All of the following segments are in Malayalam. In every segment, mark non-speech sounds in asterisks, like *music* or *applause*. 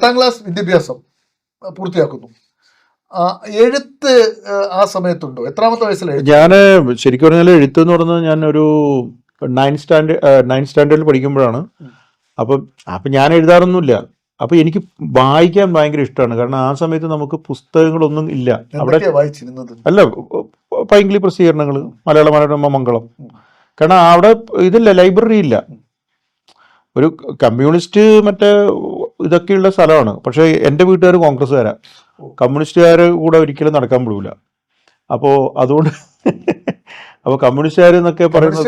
പത്താം ക്ലാസ് വിദ്യാഭ്യാസം പൂർത്തിയാക്കുന്നു. എഴുത്ത് ആ, സമയത്തുണ്ടോ? എത്രാമത്തെ വയസ്സിൽ ഞാൻ ശരിക്കും പറഞ്ഞാൽ എഴുത്ത് എന്ന് പറഞ്ഞാൽ ഞാൻ ഒരു നയൻ സ്റ്റാൻഡേർഡ് നയൻ സ്റ്റാൻഡേർഡിൽ പഠിക്കുമ്പോഴാണ്. അപ്പം അപ്പം ഞാൻ എഴുതാറൊന്നുമില്ല. അപ്പം എനിക്ക് വായിക്കാൻ ഭയങ്കര ഇഷ്ടമാണ്. കാരണം ആ സമയത്ത് നമുക്ക് പുസ്തകങ്ങളൊന്നും ഇല്ല. അവിടെ വായിച്ചിരുന്നത്? അല്ല പൈങ്കിളി പ്രസിദ്ധീകരണങ്ങൾ മലയാള മനോരമ മംഗളം. കാരണം അവിടെ ഇതില്ല ലൈബ്രറി ഇല്ല ഒരു കമ്മ്യൂണിസ്റ്റ് മറ്റേ ഇതൊക്കെയുള്ള സ്ഥലമാണ്. പക്ഷേ എന്റെ വീട്ടുകാർ കോൺഗ്രസ്സുകാരാ. ഓ. കമ്മ്യൂണിസ്റ്റുകാർ കൂടെ ഒരിക്കലും നടക്കാൻ പോകില്ല അപ്പോൾ അതുകൊണ്ട് *laughs* അപ്പോൾ കമ്മ്യൂണിസ്റ്റുകാർ എന്നൊക്കെ പറയുന്നത്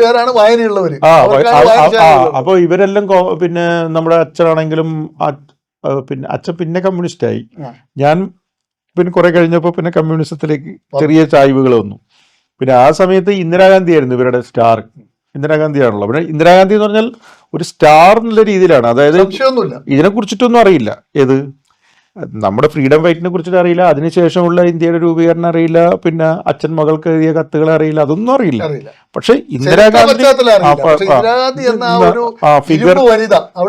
ആ. അപ്പോൾ ഇവരെല്ലാം പിന്നെ നമ്മുടെ അച്ഛനാണെങ്കിലും പിന്നെ അച്ഛൻ പിന്നെ കമ്മ്യൂണിസ്റ്റ് ആയി ഞാൻ പിന്നെ കുറെ കഴിഞ്ഞപ്പോൾ പിന്നെ കമ്മ്യൂണിസത്തിലേക്ക് ചെറിയ ചായ്വുകൾ വന്നു. പിന്നെ ആ സമയത്ത് ഇന്ദിരാഗാന്ധി ആയിരുന്നു ഇവരുടെ സ്റ്റാർ. ഇന്ദിരാഗാന്ധിയാണല്ലോ. പിന്നെ ഇന്ദിരാഗാന്ധി എന്ന് പറഞ്ഞാൽ ഒരു സ്റ്റാർ എന്നുള്ള രീതിയിലാണ്. അതായത് ഇതിനെ കുറിച്ചിട്ടൊന്നും അറിയില്ല. ഏത്? നമ്മുടെ ഫ്രീഡം ഫൈറ്റിനെ കുറിച്ചിട്ട് അറിയില്ല. അതിനുശേഷമുള്ള ഇന്ത്യയുടെ രൂപീകരണം അറിയില്ല. പിന്നെ അച്ഛൻ മകൾക്ക് എഴുതിയ കത്തുകൾ അറിയില്ല. അതൊന്നും അറിയില്ല. പക്ഷെ ഇന്ദിരാഗാന്ധി എരുമ്പ് ഫിഗർ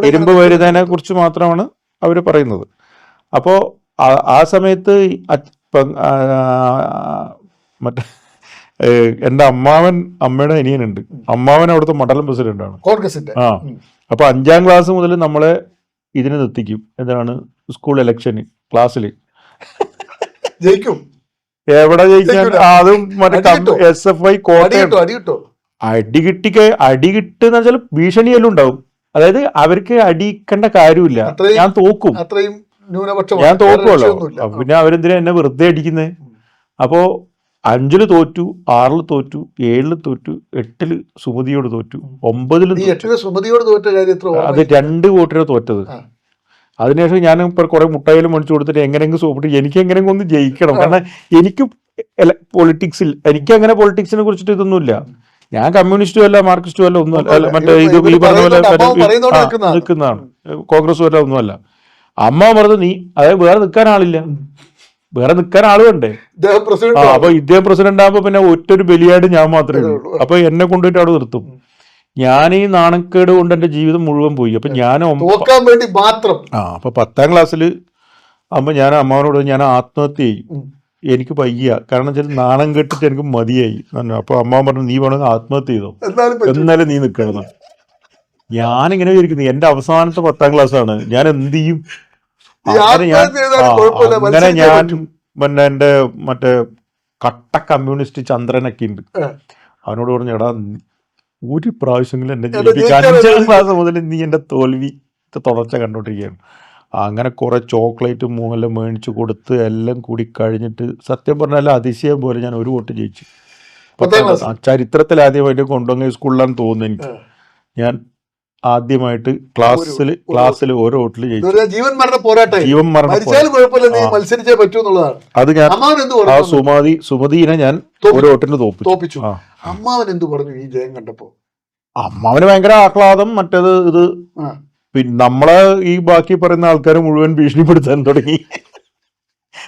ഇരുമ്പ് കുറിച്ച് മാത്രമാണ് അവർ പറയുന്നത്. അപ്പോൾ ആ സമയത്ത് മറ്റേ എന്റെ അമ്മാവൻ അമ്മയുടെ അനിയനുണ്ട്. അമ്മാവൻ അവിടുത്തെ മണ്ഡലം പ്രസിഡന്റാണ് കോൺഗ്രസിന്റെ. ആ. അപ്പൊ അഞ്ചാം ക്ലാസ് മുതൽ നമ്മളെ ഇതിനെ നിർത്തിക്കും. എന്താണ്? സ്കൂൾ ഇലക്ഷന് ക്ലാസ്സിൽ ജയിക്കും. എവിടെ ജയിക്കാൻ? അതും മറ്റേ. S F I Kottayam. കിട്ടോ അടി കിട്ടിക്ക് അടി കിട്ടുന്ന വെച്ചാൽ ഭീഷണിയെല്ലാം ഉണ്ടാവും. അതായത് അവർക്ക് അടിക്കേണ്ട കാര്യമില്ല. ഞാൻ തോക്കും. ഞാൻ തോക്കുമല്ലോ പിന്നെ അവരെന്തിനാ എന്നെ വെറുതെ അടിക്കുന്നത് അപ്പോ അഞ്ചിൽ തോറ്റു ആറിൽ തോറ്റു ഏഴിൽ തോറ്റു എട്ടിൽ സുമതിയോട് തോറ്റു ഒമ്പതിൽ സുമതിയോട് തോറ്റ കാര്യം അത്? രണ്ട് വോട്ടിനാണ് തോറ്റത്. അതിനുശേഷം ഞാൻ ഇപ്പൊ കുറെ മുട്ടായാലും മേടിച്ചു കൊടുത്തിട്ട് എങ്ങനെയെങ്കിലും സോപ്പിട്ട് എനിക്ക് എങ്ങനെയെങ്കിലും ഒന്ന് ജയിക്കണം. കാരണം എനിക്ക് പൊളിറ്റിക്സിൽ എനിക്ക് അങ്ങനെ പൊളിറ്റിക്സിനെ കുറിച്ചിട്ട് ഇതൊന്നുമില്ല. ഞാൻ കമ്മ്യൂണിസ്റ്റും അല്ല മാർക്സിസ്റ്റും അല്ല ഒന്നും അല്ല മറ്റേ ഇത് ഈ പറഞ്ഞ പോലെ. നിൽക്കുന്നതാണ്. കോൺഗ്രസും അല്ല ഒന്നുമല്ല. അമ്മ പറഞ്ഞത് നീ അതായത് വേറെ നിൽക്കാൻ ആളില്ല. വേറെ നിൽക്കാൻ ആൾ വേണ്ടേ ഇദ്ദേഹം ആ പ്രസിഡന്റ് അപ്പൊ ഇദ്ദേഹം പ്രസിഡന്റ് ആകുമ്പോ പിന്നെ ഒറ്റൊരു ബലിയായിട്ട് ഞാൻ മാത്രമേ ഉള്ളൂ. അപ്പൊ എന്നെ കൊണ്ടുപോയിട്ട് അവിടെ നിർത്തും. ഞാൻ ഈ നാണക്കേട് കൊണ്ട് എന്റെ ജീവിതം മുഴുവൻ പോയി. അപ്പൊ ഞാൻ വേണ്ടി മാത്രം. ആ അപ്പൊ പത്താം ക്ലാസ്സിൽ അമ്മ ഞാൻ അമ്മാവനോട് ഞാൻ ആത്മഹത്യ ചെയ്യും. എനിക്ക് പയ്യ കാരണം വെച്ചാൽ നാണം കെട്ടിട്ട് എനിക്ക് മതിയായി. അപ്പൊ അമ്മ പറഞ്ഞു നീ വേണമെങ്കിൽ ആത്മഹത്യ ചെയ്തോ? എന്നാലും നീ നിൽക്കണം ഞാനിങ്ങനെ വിചാരിക്കുന്നു എന്റെ അവസാനത്തെ പത്താം ക്ലാസ് ആണ് ഞാൻ എന്ത് ചെയ്യും? അങ്ങനെ ഞാൻ. പിന്നെ എന്റെ മറ്റേ കട്ട കമ്മ്യൂണിസ്റ്റ് ചന്ദ്രനൊക്കെ ഉണ്ട്. അവനോട് പറഞ്ഞു എടാ ഒരു പ്രാവശ്യമെങ്കിലും എന്നെ ജീവിക്കാൻ അഞ്ചാം ക്ലാസ് മുതൽ നീ എന്റെ തോൽവി തുടർച്ച കണ്ടോണ്ടിരിക്കുകയാണ് അങ്ങനെ കുറെ ചോക്ലേറ്റ് മൂന്നെല്ലാം മേടിച്ചു കൊടുത്ത് എല്ലാം കൂടി കഴിഞ്ഞിട്ട് സത്യം പറഞ്ഞാൽ അതിശയം പോലെ ഞാൻ ഒരു വോട്ട് ജയിച്ചു. ചരിത്രത്തിൽ ആദ്യമായിട്ട് കൊണ്ടുവന്ന സ്കൂളിലാണ് തോന്നുന്നത് എനിക്ക്. ഞാൻ ആദ്യമായിട്ട് ക്ലാസ്സിൽ ക്ലാസ്സിൽ ഓരോ വോട്ടിൽ ജയിച്ചു. ജീവൻ മരണ പോരാട്ടം ജീവൻ മരണ മത്സരിച്ചേ പറ്റൂ എന്നുള്ളതാണ്. അത് ഞാൻ ആ സുമതി സുമതിനെ ഞാൻ ഓരോ ഒരു വോട്ടിന് തോപ്പിച്ചു. തോപ്പിച്ചു. അമ്മാവൻ എന്ത് പറഞ്ഞു ഈ ജയം കണ്ടപ്പോ? അമ്മാവന് ഭയങ്കര ആഹ്ലാദം മറ്റേത് ഇത് പിന്നെ നമ്മളെ ഈ ബാക്കി പറയുന്ന ആൾക്കാരെ മുഴുവൻ ഭീഷണിപ്പെടുത്താൻ തുടങ്ങി.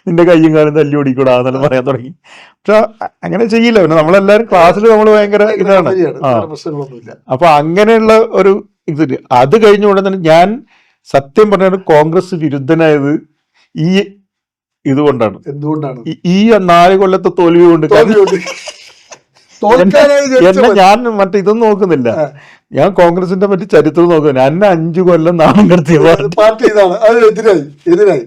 നിന്റെ കയ്യും കാലും തല്ലി ഓടിക്കൂടാ എന്നെല്ലാം പറയാൻ തുടങ്ങി. പക്ഷെ അങ്ങനെ ചെയ്യില്ല. പിന്നെ നമ്മളെല്ലാരും ക്ലാസ്സിൽ നമ്മൾ ഭയങ്കര ഇതാണ്. അപ്പൊ അങ്ങനെയുള്ള ഒരു ഇത് അത് കഴിഞ്ഞ ഉടനെ തന്നെ ഞാൻ സത്യം പറഞ്ഞാണ് കോൺഗ്രസ് വിരുദ്ധനായത് ഈ ഇതുകൊണ്ടാണ്. എന്തുകൊണ്ടാണ്? ഈ- നാല് കൊല്ലത്തെ തോൽവി കൊണ്ട്. എന്നെ ഞാൻ മറ്റേ ഇതൊന്നും നോക്കുന്നില്ല. ഞാൻ കോൺഗ്രസിന്റെ മറ്റു ചരിത്രം നോക്കുന്നില്ല. എന്നെ അഞ്ചു കൊല്ലം നാണം കടത്തിയ പാർട്ടി. ഇതാണ്. എതിരായി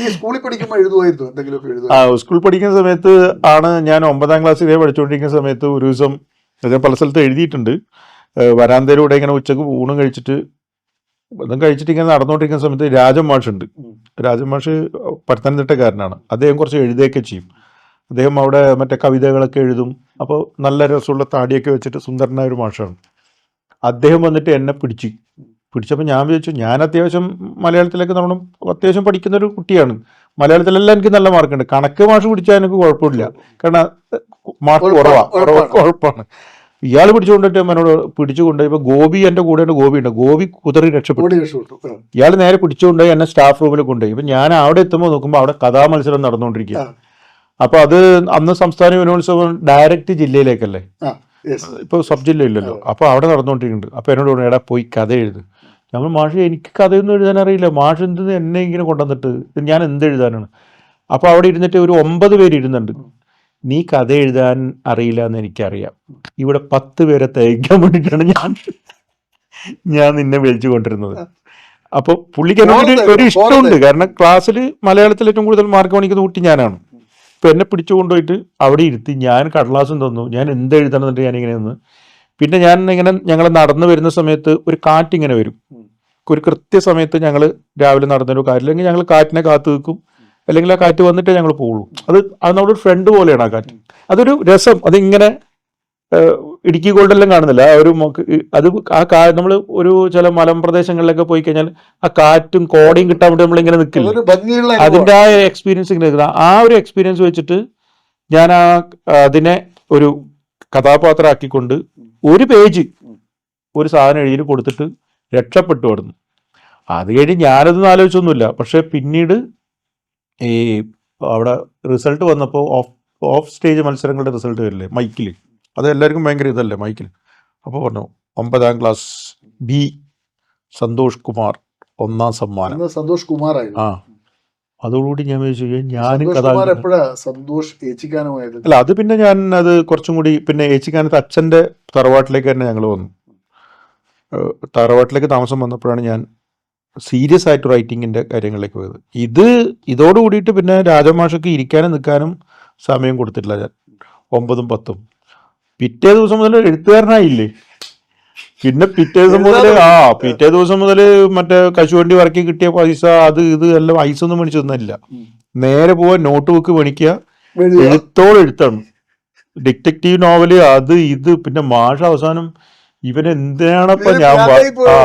ഈ സ്കൂളിൽ പഠിക്കുമ്പോൾ എഴുതുമായിരുന്നു? എന്തെങ്കിലുമൊക്കെ ആ സ്കൂൾ പഠിക്കുന്ന സമയത്ത് ആണ് ഞാൻ ഒമ്പതാം ക്ലാസ്സിലേ പഠിച്ചുകൊണ്ടിരിക്കുന്ന സമയത്ത് ഒരു ദിവസം പല സ്ഥലത്ത് എഴുതിയിട്ടുണ്ട്. വരാന്തയിലൂടെ ഇങ്ങനെ ഉച്ചയ്ക്ക് ഊണും കഴിച്ചിട്ട് അതും കഴിച്ചിട്ട് ഇങ്ങനെ നടന്നുകൊണ്ടിരിക്കുന്ന സമയത്ത് രാജമാഷ് ഉണ്ട് രാജമാഷ് രാജൻ മാഷ് പത്തനംതിട്ടക്കാരനാണ്. അദ്ദേഹം കുറച്ച് എഴുതുകയൊക്കെ ചെയ്യും. അദ്ദേഹം അവിടെ മറ്റേ കവിതകളൊക്കെ എഴുതും. അപ്പോൾ നല്ല രസമുള്ള താടിയൊക്കെ വെച്ചിട്ട് സുന്ദരനായ ഒരു മാഷാണ്. അദ്ദേഹം വന്നിട്ട് എന്നെ പിടിച്ചു. പിടിച്ചപ്പോൾ ഞാൻ വിചാരിച്ചു ഞാൻ അത്യാവശ്യം മലയാളത്തിലൊക്കെ നമ്മൾ അത്യാവശ്യം പഠിക്കുന്ന ഒരു കുട്ടിയാണ്. മലയാളത്തിലെല്ലാം എനിക്ക് നല്ല മാർക്കുണ്ട്. കണക്ക് മാഷ് പിടിച്ചാൽ എനിക്ക് കുഴപ്പമില്ല. കാരണം മാർക്ക് കുറവാണ് കുഴപ്പമാണ് ഇയാൾ പിടിച്ചുകൊണ്ടിട്ട് എന്നോട് പിടിച്ചുകൊണ്ട് ഇപ്പൊ ഗോപി എന്റെ കൂടെ ഗോപി ഉണ്ട്. ഗോപി കുതിറി രക്ഷപ്പെട്ടു. ഇയാൾ നേരെ പിടിച്ചുകൊണ്ടുപോയി എന്നെ സ്റ്റാഫ് റൂമിൽ കൊണ്ടുപോയി. ഇപ്പൊ ഞാൻ അവിടെ എത്തുമ്പോൾ നോക്കുമ്പോൾ അവിടെ കഥാമത്സരം നടന്നുകൊണ്ടിരിക്കുക. അപ്പൊ അത് അന്ന് സംസ്ഥാന യൂണിവേഴ്സിറ്റി ഡയറക്റ്റ് ജില്ലയിലേക്കല്ലേ? ഇപ്പൊ സബ് ജില്ല ഇല്ലല്ലോ. അപ്പൊ അവിടെ നടന്നുകൊണ്ടിരിക്കുന്നുണ്ട്. അപ്പൊ എന്നോട് പറഞ്ഞു എടാ പോയി കഥ എഴുത്. നമ്മൾ മാഷ് എനിക്ക് കഥയൊന്നും എഴുതാൻ അറിയില്ല. മാഷ് എന്ത് എന്നെ ഇങ്ങനെ കൊണ്ടുവന്നിട്ട്? ഞാൻ എന്ത് എഴുതാനാണ്? അപ്പോൾ അവിടെ ഇരുന്നിട്ട് ഒരു ഒമ്പത് പേര് ഇരുന്നുണ്ട്. നീ കഥ എഴുതാൻ അറിയില്ല എന്ന് എനിക്കറിയാം. ഇവിടെ പത്ത് പേരെ തയ്ക്കാൻ വേണ്ടിയിട്ടാണ് ഞാൻ ഞാൻ നിന്നെ വിളിച്ചു കൊണ്ടിരുന്നത്. അപ്പോൾ പുള്ളിക്ക് എന്നോട് ഒരു- ഇഷ്ടമുണ്ട്. കാരണം ക്ലാസ്സിൽ മലയാളത്തിൽ ഏറ്റവും കൂടുതൽ മാർക്ക് വാങ്ങിക്കുന്ന കുട്ടി ഞാനാണ്. ഇപ്പൊ എന്നെ പിടിച്ചു കൊണ്ടുപോയിട്ട് അവിടെ ഇരുത്തി ഞാൻ കടലാസും തന്നു. ഞാൻ എന്ത് എഴുതണം എന്നിട്ട് ഞാൻ ഇങ്ങനെ നിന്ന്. പിന്നെ ഞാൻ ഇങ്ങനെ ഞങ്ങൾ നടന്നു വരുന്ന സമയത്ത് ഒരു കാറ്റിങ്ങനെ വരും. ഒരു കൃത്യസമയത്ത് ഞങ്ങൾ രാവിലെ നടന്നൊരു കാറ്റില്ലെങ്കിൽ ഞങ്ങൾ കാറ്റിനെ കാത്തു നിൽക്കും. അല്ലെങ്കിൽ ആ കാറ്റ് വന്നിട്ടേ ഞങ്ങൾ പോകുള്ളൂ അത് അത് നമ്മുടെ ഒരു ഫ്രണ്ട് പോലെയാണ് ആ കാറ്റ്. അതൊരു രസം. അതിങ്ങനെ ഇടുക്കി ഗോൾഡെല്ലാം കാണുന്നില്ല. ആ ഒരു അത് ആ കാ നമ്മൾ ഒരു ചില മലമ്പ്രദേശങ്ങളിലൊക്കെ പോയി കഴിഞ്ഞാൽ ആ കാറ്റും കോടയും കിട്ടാൻ വേണ്ടി നമ്മളിങ്ങനെ നിൽക്കില്ല അതിന്റെ ആ എക്സ്പീരിയൻസ് ഇങ്ങനെ. ആ ഒരു എക്സ്പീരിയൻസ് വെച്ചിട്ട് ഞാൻ ആ അതിനെ ഒരു കഥാപാത്രമാക്കിക്കൊണ്ട് ഒരു പേജ് ഒരു സാധനം എഴുതി കൊടുത്തിട്ട് രക്ഷപ്പെട്ടു അവിടുന്ന്. അത് കഴിഞ്ഞ് ഞാനതൊന്നും ആലോചിച്ചൊന്നുമില്ല. പക്ഷെ പിന്നീട് ഈ അവിടെ റിസൾട്ട് വന്നപ്പോൾ ഓഫ് ഓഫ് സ്റ്റേജ് മത്സരങ്ങളുടെ റിസൾട്ട് വരില്ലേ? മൈക്കിൽ അത് എല്ലാവർക്കും ഭയങ്കര ഇതല്ലേ മൈക്കിൽ അപ്പോൾ പറഞ്ഞു ഒമ്പതാം ക്ലാസ് ബി സന്തോഷ് കുമാർ ഒന്നാം സമ്മാനം. സന്തോഷ് കുമാർ ആ. അതോടുകൂടി ഞാൻ ചോദിച്ചു ഞാൻ സന്തോഷ് അല്ല അത് പിന്നെ ഞാൻ അത് കുറച്ചും കൂടി പിന്നെ ഏച്ചിക്കാനത്ത് അച്ഛന്റെ തറവാട്ടിലേക്ക് തന്നെ ഞങ്ങൾ വന്നു. തറവാട്ടിലേക്ക് താമസം വന്നപ്പോഴാണ് ഞാൻ സീരിയസ് ആയിട്ട് റൈറ്റിങ്ങിന്റെ കാര്യങ്ങളിലേക്ക് പോയത്. ഇത് ഇതോട് കൂടിയിട്ട് പിന്നെ രാജമാഷക്ക് ഇരിക്കാനും നിൽക്കാനും സമയം കൊടുത്തിട്ടില്ല ഞാൻ. ഒമ്പതും പത്തും. പിറ്റേ ദിവസം മുതൽ എഴുത്തുകാരനായില്ലേ? പിന്നെ പിറ്റേ ദിവസം മുതൽ ആ പിറ്റേ ദിവസം മുതൽ മറ്റേ കശുവണ്ടി വർക്കി കിട്ടിയ പൈസ അത് ഇത് എല്ലാം ഐസ് ഒന്നും മേടിച്ചു തന്നില്ല. നേരെ പോവാ നോട്ട് ബുക്ക് മേടിക്കുക. എഴുത്തോളം എഴുത്താണ്. ഡിറ്റക്റ്റീവ് നോവൽ അത് ഇത് പിന്നെ മാഷ അവസാനം ഇവനെന്തിനാണപ്പോ ഞാൻ? ആ.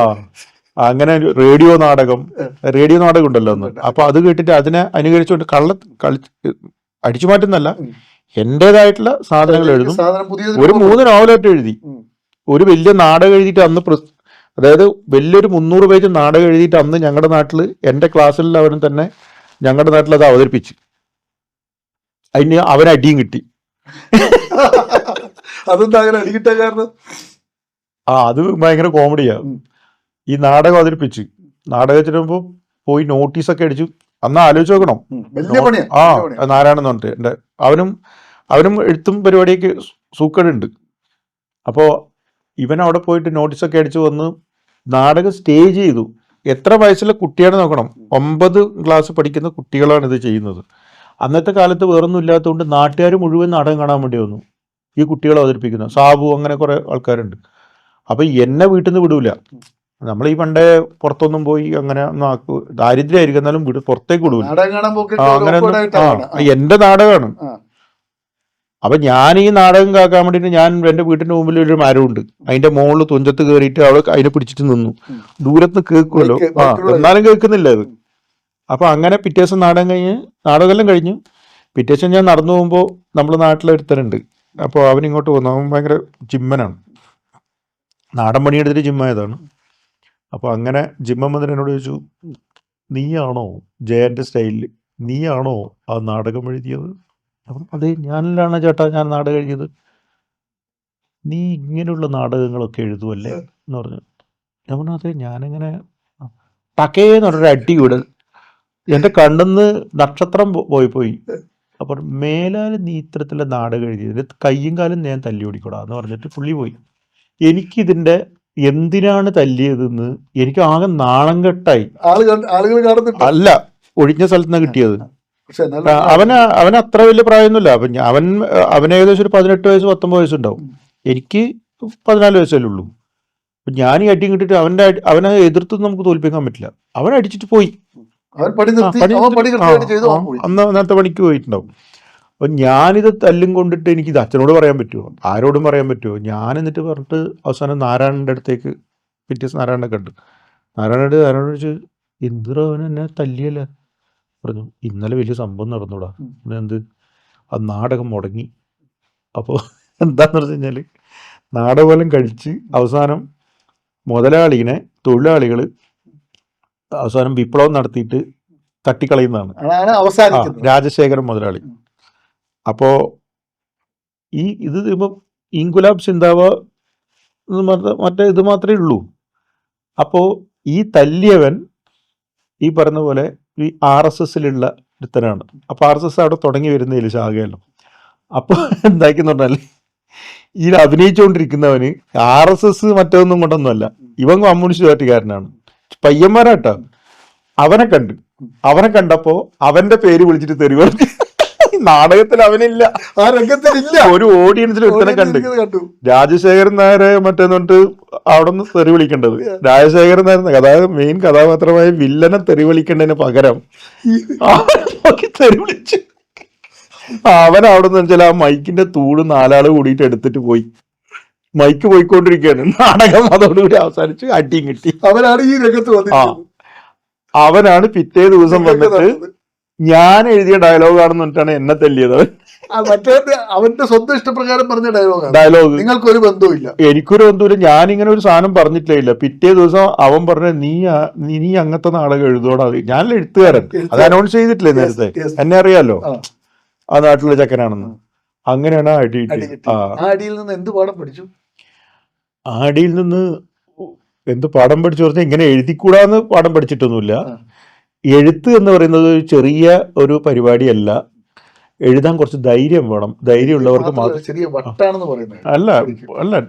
അങ്ങനെ റേഡിയോ നാടകം റേഡിയോ നാടകം ഉണ്ടല്ലോ ഒന്ന് അപ്പൊ അത് കേട്ടിട്ട് അതിനെ അനുകരിച്ചുകൊണ്ട് കള്ള കളി അടിച്ചു മാറ്റുന്നല്ല. എന്റേതായിട്ടുള്ള സാധനങ്ങൾ എഴുതും. ഒരു മൂന്ന് നോവലായിട്ട് എഴുതി. ഒരു വലിയ നാടകം എഴുതിയിട്ട് അന്ന് അതായത് വലിയൊരു മുന്നൂറ് പേജ് നാടകം എഴുതിയിട്ട് അന്ന് ഞങ്ങളുടെ നാട്ടിൽ എന്റെ ക്ലാസ്സിലുള്ളവരും തന്നെ ഞങ്ങളുടെ നാട്ടിൽ അത് അവതരിപ്പിച്ചു. അതിന് അവൻ അടിയും കിട്ടി. *laughs* അതെന്താ അടി കിട്ടാൻ കാരണം? ആ അത് ഭയങ്കര കോമഡിയാ. ഉം. ഈ നാടകം അവതരിപ്പിച്ച്. നാടകം വെച്ചിട്ടുമ്പോ പോയി നോട്ടീസൊക്കെ അടിച്ചു അന്ന് ആലോചിച്ച് നോക്കണം. ആ നാരായണൻ എന്ന് പറഞ്ഞിട്ട്. എന്റെ അവനും അവനും എഴുത്തും പരിപാടിയൊക്കെ സൂക്കടുണ്ട്. അപ്പോൾ ഇവൻ അവിടെ പോയിട്ട് നോട്ടീസൊക്കെ അടിച്ചു വന്ന് നാടകം സ്റ്റേജ് ചെയ്തു. എത്ര വയസ്സിലെ കുട്ടിയാണ് നോക്കണം. ഒമ്പത് ക്ലാസ് പഠിക്കുന്ന കുട്ടികളാണ് ഇത് ചെയ്യുന്നത്. അന്നത്തെ കാലത്ത് വേറൊന്നും ഇല്ലാത്തതുകൊണ്ട് നാട്ടുകാർ മുഴുവൻ നാടകം കാണാൻ വേണ്ടി വന്നു. ഈ കുട്ടികളെ അവതരിപ്പിക്കുന്നു. സാബു അങ്ങനെ കുറെ ആൾക്കാരുണ്ട്. അപ്പൊ എന്നെ വീട്ടിൽ നിന്ന് വിടൂല. നമ്മൾ ഈ പണ്ടേ പുറത്തൊന്നും പോയി അങ്ങനെ ഒന്നും ആക്കൂ ദാരിദ്ര്യമായിരിക്കും എന്നാലും വീട് പുറത്തേക്ക് വിടൂല. അങ്ങനെ എന്റെ നാടകമാണ്. അപ്പൊ ഞാൻ ഈ നാടകം കാക്കാൻ വേണ്ടിട്ട് ഞാൻ എന്റെ വീട്ടിന്റെ മുമ്പിൽ ഒരു മരമുണ്ട് അതിന്റെ മുകളിൽ തുഞ്ചത്ത് കയറിയിട്ട് അവിടെ അതിനെ പിടിച്ചിട്ട് നിന്നു. ദൂരത്ത് കേൾക്കുമല്ലോ ആ എന്നാലും കേൾക്കുന്നില്ല അത്. അപ്പൊ അങ്ങനെ പിറ്റേ ദിവസം നാടകം കഴിഞ്ഞ് നാടകമെല്ലാം കഴിഞ്ഞു. പിറ്റേ ദിവസം ഞാൻ നടന്നു പോകുമ്പോൾ നമ്മുടെ നാട്ടിലൊരുത്തനുണ്ട് അപ്പോൾ അവൻ ഇങ്ങോട്ട് വന്നു. അവൻ ഭയങ്കര ജിമ്മനാണ്. നാടൻ പണിയെടുത്തിട്ട് ജിമ്മായതാണ്. അപ്പോൾ അങ്ങനെ വന്നിട്ട് എന്നോട് ചോദിച്ചു നീയാണോ ജയന്റെ സ്റ്റൈലിൽ? നീയാണോ ആ നാടകം എഴുതിയത്? അപ്പം അതെ ഞാനിലാണ് ചേട്ടാ ഞാൻ നാടകം എഴുതിയത്. നീ ഇങ്ങനെയുള്ള നാടകങ്ങളൊക്കെ എഴുതുമല്ലേ എന്ന് പറഞ്ഞു. ഞാൻ പറഞ്ഞു അതെ ഞാനിങ്ങനെ ടക്കേന്ന് പറഞ്ഞൊരു അടി വിടൽ എന്റെ കണ്ണെന്ന് നക്ഷത്രം പോയി പോയി അപ്പോൾ മേലാൽ നീ ഇത്തരത്തിലുള്ള നാടകം എഴുതിയത് കയ്യും കാലും ഞാൻ തല്ലി ഓടിക്കൂടാ എന്ന് പറഞ്ഞിട്ട് പുള്ളി പോയി. എനിക്കിതിന്റെ എന്തിനാണ് തല്ലിയതെന്ന് എനിക്ക് ആകെ നാണം കെട്ടായി. ആളുകൾ കാണുന്നുണ്ട്. അല്ല ഒഴിഞ്ഞ സ്ഥലത്ത് നിന്ന് കിട്ടിയത് അവന് അവന് അത്ര വലിയ പ്രായമൊന്നുമില്ല. അവൻ അവൻ അവന് ഏകദേശം ഒരു പതിനെട്ട് വയസ്സ് പത്തൊമ്പത് വയസ്സുണ്ടാവും. എനിക്ക് പതിനാല് വയസ്സല്ലേ ഉള്ളൂ. അപ്പൊ ഞാൻ ഈ അടിയും കിട്ടിയിട്ട് അവന്റെ അവനെ എതിർത്ത് നമുക്ക് തോൽപ്പിക്കാൻ പറ്റില്ല. അവൻ അടിച്ചിട്ട് അവൻ അവൻ അവൻ പോയി. അന്ന് അന്നത്തെ പണിക്ക് പോയിട്ടുണ്ടാവും. അപ്പൊ ഞാനിത് തല്ലും കൊണ്ടിട്ട് എനിക്കിത് അച്ഛനോട് പറയാൻ പറ്റുമോ ആരോടും പറയാൻ പറ്റുമോ ഞാൻ എന്നിട്ട് പറഞ്ഞിട്ട് അവസാനം നാരായണന്റെ അടുത്തേക്ക് പിറ്റേ നാരായണനെ കണ്ടു. നാരായണയുടെ നാരായണ ചോദിച്ചു അവൻ എന്നെ തല്ലിയല്ലേ? പറഞ്ഞു ഇന്നലെ വലിയ സംഭവം നടന്നൂടാ. എന്ത് ആ നാടകം മുടങ്ങി. അപ്പോൾ എന്താന്ന് പറഞ്ഞു കഴിഞ്ഞാൽ നാടകോലം കഴിച്ച് അവസാനം മുതലാളിനെ തൊഴിലാളികൾ അവസാനം വിപ്ലവം നടത്തിയിട്ട് തട്ടിക്കളയുന്നതാണ്. രാജശേഖരൻ മുതലാളി. അപ്പോ ഈ ഇത് ഇപ്പൊ ഇൻകുലാബ് സിന്താവ മറ്റേ ഇത് മാത്രമേ ഉള്ളൂ. അപ്പോ ഈ തല്ലിയവൻ ഈ പറഞ്ഞ പോലെ ഈ ആർ എസ് എസിലുള്ള ഒരുത്തനാണ്. അപ്പൊ ആർ എസ് എസ് അവിടെ തുടങ്ങി വരുന്നതിൽ ശാഖയല്ലോ. അപ്പൊ എന്താക്കുന്നുണ്ടല്ലേ ഈ അഭിനയിച്ചുകൊണ്ടിരിക്കുന്നവന് ആർ എസ് എസ് മറ്റൊന്നും കൊണ്ടൊന്നുമല്ല. ഇവൻ കമ്മ്യൂണിസ്റ്റ് പാർട്ടിക്കാരനാണ്. പയ്യന്മാരാട്ടോ. അവനെ കണ്ട്. അവനെ കണ്ടപ്പോ അവന്റെ പേര് വിളിച്ചിട്ട് തെരുവ് നാടകത്തിൽ അവനില്ല. ആ രംഗത്തിലില്ല ഒരു ഓഡിയൻസിൽ ഒരുത്തനെ കണ്ട്. കണ്ടു. രാജശേഖരൻ നായരെ മറ്റേന്ന് പറഞ്ഞിട്ട് അവിടെ നിന്ന് തെറി വിളിക്കേണ്ടത്. രാജശേഖരൻ നായർ കഥാ മെയിൻ കഥാപാത്രമായ വില്ലനെ തെറി വിളിക്കേണ്ടതിന് പകരം നോക്കി തെറി വിളിച്ചു. അവൻ അവിടെ നിന്ന് വെച്ചാൽ ആ മൈക്കിന്റെ തൂട് നാലാൾ കൂടിയിട്ട് എടുത്തിട്ട് പോയി. മൈക്ക് പോയിക്കൊണ്ടിരിക്കുകയാണ്. നാടകം അതോടുകൂടി അവസാനിച്ച് അടിയും കിട്ടി. അവനാണ് ഈ രംഗത്ത് വന്നത് അവനാണ് പിറ്റേ ദിവസം വന്നിട്ട് ഞാൻ എഴുതിയ ഡയലോഗാണെന്ന് പറഞ്ഞിട്ടാണ് എന്നെ തല്ലിയത് അവൻ. മറ്റേ അവന്റെ സ്വന്തം ഇഷ്ടപ്രകാരം പറഞ്ഞ ഡയലോഗാണ് ഡയലോഗ് നിങ്ങൾക്ക് ഒരു ബന്ധവുമില്ല. എനിക്കൊരു ബന്ധമില്ല ഞാൻ ഇങ്ങനെ ഒരു സാധനം പറഞ്ഞിട്ടില്ല. പിറ്റേ ദിവസം അവൻ പറഞ്ഞ നീ നീ അങ്ങനത്തെ നാടകം എഴുതോടാ ഞാൻ എഴുത്തുകാരൻ. അത് അനൗൺസ് ചെയ്തിട്ടില്ലേ നേരത്തെ. എന്നെ അറിയാലോ? ആ. നാട്ടിലെ ചക്കനാണെന്ന്. അങ്ങനെയാണ് അടി അടിയിൽ നിന്ന് എന്ത് പാഠം പഠിച്ചു? ആടിയിൽ നിന്ന് എന്ത് പാഠം പഠിച്ചു പറഞ്ഞാൽ ഇങ്ങനെ എഴുതിക്കൂടാന്ന് പാഠം പഠിച്ചിട്ടൊന്നുമില്ല. എഴുത്ത് എന്ന് പറയുന്നത് ഒരു ചെറിയ ഒരു പരിപാടിയല്ല. എഴുതാൻ കുറച്ച് ധൈര്യം വേണം. ധൈര്യമുള്ളവർക്ക് ചെറിയ വട്ടാണെന്ന് പറയുന്നത്. അല്ല അല്ല.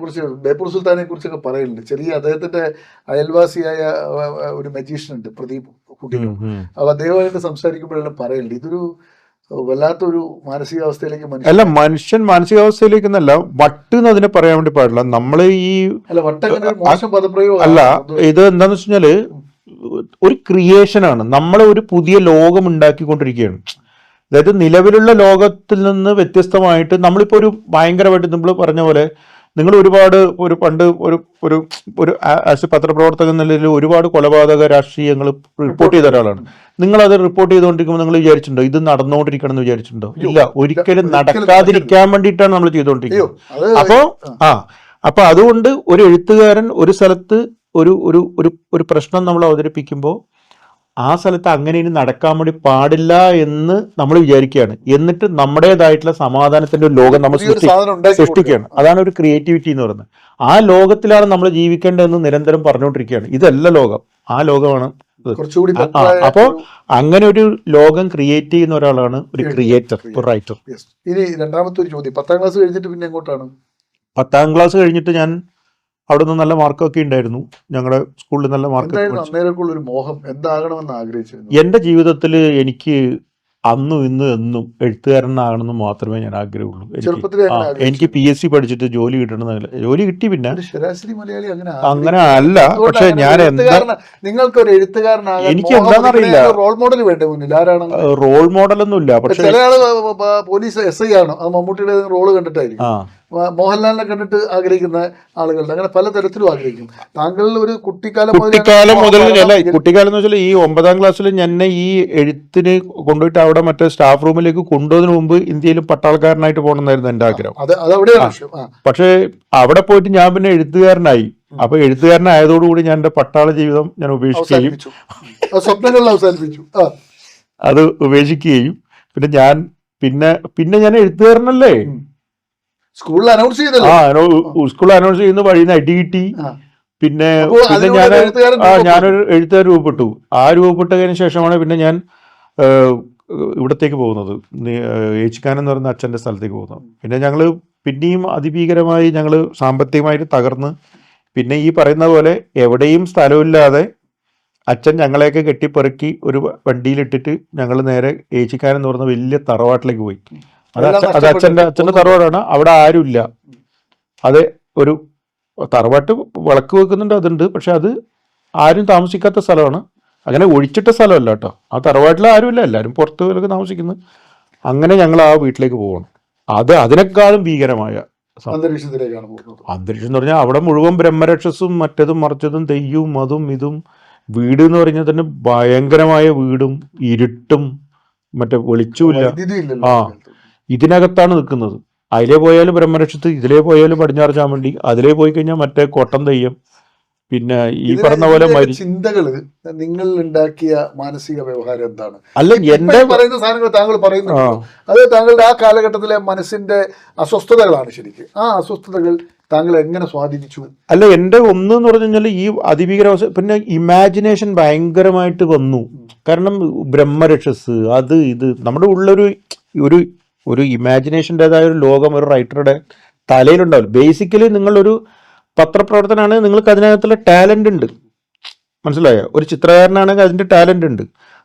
കുറിച്ച് ബേപ്പൂർ സുൽത്താനെ കുറിച്ചൊക്കെ പറയുന്നുണ്ട്. ചെറിയ അദ്ദേഹത്തിന്റെ അയൽവാസിയായ ഒരു മജീഷ്യൻ ഉണ്ട് പ്രദീപ് ഉം. അപ്പൊ അദ്ദേഹമായിട്ട് സംസാരിക്കുമ്പോഴെല്ലാം പറയുന്നുണ്ട്. ഇതൊരു വല്ലാത്തൊരു മാനസികാവസ്ഥയിലേക്ക് അല്ല മനുഷ്യൻ മാനസികാവസ്ഥയിലേക്ക് എന്നല്ല വട്ട് എന്ന് അതിനെ പറയാൻ വേണ്ടി പാടില്ല. നമ്മൾ ഈ അല്ല വട്ട മോശം പദപ്രയോഗം അല്ല ഇത് എന്താന്ന് വെച്ച് കഴിഞ്ഞാൽ ഒരു ക്രിയേഷൻ ആണ്. നമ്മളെ ഒരു പുതിയ ലോകം ഉണ്ടാക്കിക്കൊണ്ടിരിക്കുകയാണ് അതായത് നിലവിലുള്ള ലോകത്തിൽ നിന്ന് വ്യത്യസ്തമായിട്ട് നമ്മളിപ്പോൾ ഒരു ഭയങ്കരമായിട്ട് നമ്മൾ പറഞ്ഞ പോലെ നിങ്ങൾ ഒരുപാട് ഒരു പണ്ട് ഒരു ഒരു ഒരു ആസ് പത്രപ്രവർത്തകൻ നിലയിൽ ഒരുപാട് കൊലപാതക രാഷ്ട്രീയങ്ങൾ റിപ്പോർട്ട് ചെയ്ത ഒരാളാണ്. നിങ്ങൾ അത് റിപ്പോർട്ട് ചെയ്തുകൊണ്ടിരിക്കുമ്പോൾ നിങ്ങൾ വിചാരിച്ചിട്ടുണ്ടോ ഇത് നടന്നുകൊണ്ടിരിക്കണം എന്ന് വിചാരിച്ചിട്ടുണ്ടോ ഇല്ല ഒരിക്കലും നടക്കാതിരിക്കാൻ വേണ്ടിയിട്ടാണ് നമ്മൾ ചെയ്തുകൊണ്ടിരിക്കുന്നത്. അപ്പോൾ അപ്പോ ആ അപ്പൊ അതുകൊണ്ട് ഒരു എഴുത്തുകാരൻ ഒരു സ്ഥലത്ത് ഒരു ഒരു ഒരു ഒരു പ്രശ്നം നമ്മൾ അവതരിപ്പിക്കുമ്പോൾ ആ സ്ഥലത്ത് അങ്ങനെ ഇനി നടക്കാൻ വേണ്ടി പാടില്ല എന്ന് നമ്മൾ വിചാരിക്കുകയാണ്. എന്നിട്ട് നമ്മുടേതായിട്ടുള്ള സമാധാനത്തിന്റെ ഒരു ലോകം നമ്മൾ സൃഷ്ടിക്കുകയാണ്. അതാണ് ഒരു ക്രിയേറ്റിവിറ്റി എന്ന് പറയുന്നത്. ആ ലോകത്തിലാണ് നമ്മൾ ജീവിക്കേണ്ടതെന്ന് നിരന്തരം പറഞ്ഞുകൊണ്ടിരിക്കുകയാണ്. ഇതല്ല ലോകം. ആ ലോകമാണ് ഇത്. കുറച്ചുകൂടി ആ, അപ്പോ അങ്ങനെ ഒരു ലോകം ക്രിയേറ്റ് ചെയ്യുന്ന ഒരാളാണ് ഒരു ക്രിയേറ്റർ ഒരു റൈറ്റർ ഇനി രണ്ടാമത്തെ ഒരു ചോദ്യം. പത്താം ക്ലാസ് കഴിഞ്ഞിട്ട് പിന്നെ എങ്ങോട്ടാണ്? പത്താം ക്ലാസ് കഴിഞ്ഞിട്ട് ഞാൻ അവിടെ നിന്ന് നല്ല മാർക്കൊക്കെ ഉണ്ടായിരുന്നു. ഞങ്ങളുടെ സ്കൂളിൽ നല്ല മാർക്ക് മോഹം? എന്താകണമെന്ന് ആഗ്രഹിച്ചിരുന്നു? എന്റെ ജീവിതത്തിൽ എനിക്ക് അന്നും ഇന്നും എന്നും എഴുത്തുകാരനാകണമെന്ന് മാത്രമേ ഞാൻ ആഗ്രഹമുള്ളൂ. എനിക്ക് പി എസ് സി പഠിച്ചിട്ട് ജോലി കിട്ടണമെന്നില്ല ജോലി കിട്ടി പിന്നെ. ഒരു ശരാശരി മലയാളി അങ്ങനെ അങ്ങനെ അല്ല പക്ഷെ ഞാൻ നിങ്ങൾക്ക് ഒരു എഴുത്തുകാരനാകാൻ എനിക്ക് എന്താണെന്നറിയില്ല. റോൾ മോഡൽ വേണ്ടേ മുന്നിൽ? ആരാണ്? റോൾ മോഡലൊന്നുമില്ല പക്ഷെ ചില ആൾ പോലീസ് എസ് ഐ ആണോ? അത് മമ്മൂട്ടിയുടെ റോൾ കണ്ടിട്ടായിരിക്കും. മോഹൻലാലിനെ കണ്ടിട്ട് ആഗ്രഹിക്കുന്ന ആളുകളുണ്ട്. അങ്ങനെ പലതരത്തിലും ആഗ്രഹിക്കും. താങ്കൾ ഒരു കുട്ടിക്കാലം കുട്ടിക്കാലം മുതൽ അല്ല കുട്ടിക്കാലം എന്ന് വെച്ചാൽ ഈ ഒമ്പതാം ക്ലാസ്സിൽ എന്നെ ഈ എഴുത്തിന് കൊണ്ടുപോയിട്ട് അവിടെ മറ്റേ സ്റ്റാഫ് റൂമിലേക്ക് കൊണ്ടുപോകുന്നതിന് മുമ്പ് ഇന്ത്യയിൽ പട്ടാളക്കാരനായിട്ട് പോകണമെന്നായിരുന്നു എന്റെ ആഗ്രഹം. അത് അത് അവിടെയാണ് പക്ഷേ അവിടെ പോയിട്ട് ഞാൻ പിന്നെ എഴുത്തുകാരനായി. അപ്പൊ എഴുത്തുകാരനായതോടുകൂടി ഞാൻ എന്റെ പട്ടാള ജീവിതം ഞാൻ ഉപേക്ഷിക്കുകയും സ്വപ്നങ്ങളിൽ അവസാനിപ്പിച്ചു. അത് ഉപേക്ഷിക്കുകയും. പിന്നെ ഞാൻ പിന്നെ പിന്നെ ഞാൻ എഴുത്തുകാരനല്ലേ? സ്കൂളിൽ അനൗൺസ് ചെയ്തല്ലോ. സ്കൂളിൽ അനൗൺസ് ചെയ്യുന്ന വഴി നിന്ന് അടി കിട്ടി പിന്നെ അപ്പോ പിന്നെ ഞാൻ. ഞാനൊരു എഴുത്തുകാർ രൂപപ്പെട്ടു. ആ രൂപപ്പെട്ടതിന് ശേഷമാണ് പിന്നെ ഞാൻ ഇവിടത്തേക്ക് പോകുന്നത്. ഏച്ചിക്കാൻ എന്ന് പറയുന്ന അച്ഛന്റെ സ്ഥലത്തേക്ക് പോകുന്നത്. പിന്നെ ഞങ്ങൾ പിന്നെയും അതിഭീകരമായി ഞങ്ങൾ സാമ്പത്തികമായിട്ട് തകർന്ന് പിന്നെ ഈ പറയുന്ന പോലെ എവിടെയും സ്ഥലമില്ലാതെ അച്ഛൻ ഞങ്ങളെയൊക്കെ കെട്ടിപ്പെറുക്കി ഒരു വണ്ടിയിലിട്ടിട്ട് ഞങ്ങൾ നേരെ ഏച്ചിക്കാനം എന്ന് പറയുന്ന വലിയ തറവാട്ടിലേക്ക് പോയി. അത് അച്ഛന്റെ അച്ഛന്റെ തറവാടാണ്. അവിടെ ആരുമില്ല. അത് ഒരു തറവാട്ട് വിളക്ക് വെക്കുന്നുണ്ട് അതുണ്ട്. പക്ഷെ അത് ആരും താമസിക്കാത്ത സ്ഥലമാണ്. അങ്ങനെ ഒഴിച്ചിട്ട സ്ഥലമല്ല കേട്ടോ. ആ തറവാട്ടിൽ ആരുമില്ല. എല്ലാവരും പുറത്ത് വിലക്ക് താമസിക്കുന്നു. അങ്ങനെ ഞങ്ങൾ ആ വീട്ടിലേക്ക് പോകണം അത് അതിനേക്കാളും ഭീകരമായ അന്തരീക്ഷത്തിലേക്കാണ് പോകുന്നത്. അന്തരീക്ഷം എന്ന് പറഞ്ഞാൽ അവിടെ മുഴുവൻ ബ്രഹ്മരക്ഷസും മറ്റതും മറിച്ചതും തെയ്യവും അതും ഇതും. വീട് എന്ന് പറഞ്ഞാൽ തന്നെ ഭയങ്കരമായ വീടും ഇരുട്ടും മറ്റേ വെളിച്ചമില്ല ആ. ഇതിനകത്താണ് നിൽക്കുന്നത്. അതിലേ പോയാലും ബ്രഹ്മരക്ഷത്ത് ഇതിലേ പോയാലും പടിഞ്ഞാറ് ചാമണ്ടി അതിലേ പോയി കഴിഞ്ഞാൽ മറ്റേ കോട്ടം തെയ്യം. പിന്നെ ഈ പറഞ്ഞ പോലെ ചിന്തകൾ നിങ്ങൾ ഉണ്ടാക്കിയ മാനസിക വ്യവഹാരം എന്താണ്? അല്ല എന്റെ പറയുന്ന സാധനങ്ങൾ താങ്കൾ പറയുന്നു. അത് താങ്കളുടെ ആ കാലഘട്ടത്തിലെ മനസ്സിന്റെ അസ്വസ്ഥതകളാണ് ശരിക്കും. ആ അസ്വസ്ഥതകൾ താങ്കൾ എങ്ങനെ സ്വാധീനിച്ചു? അല്ല എന്റെ ഒന്ന് എന്ന് പറഞ്ഞു കഴിഞ്ഞാൽ ഈ അതിഭീകരാവസ്ഥ പിന്നെ ഇമാജിനേഷൻ ഭയങ്കരമായിട്ട് വന്നു. കാരണം ബ്രഹ്മരക്ഷസ് അത് ഇത് നമ്മുടെ ഉള്ളൊരു ഒരു ഒരു ഇമാജിനേഷന്റെതായ ഒരു ലോകം ഒരു റൈറ്ററുടെ തലയിലുണ്ടാവില്ല. ബേസിക്കലി നിങ്ങളൊരു പത്രപ്രവർത്തനമാണ് നിങ്ങൾക്ക് അതിനകത്തുള്ള ടാലന്റ് ഉണ്ട്. മനസ്സിലായോ? ഒരു ചിത്രകാരനാണെങ്കിൽ അതിന്റെ ടാലന്റ് ഉണ്ട്.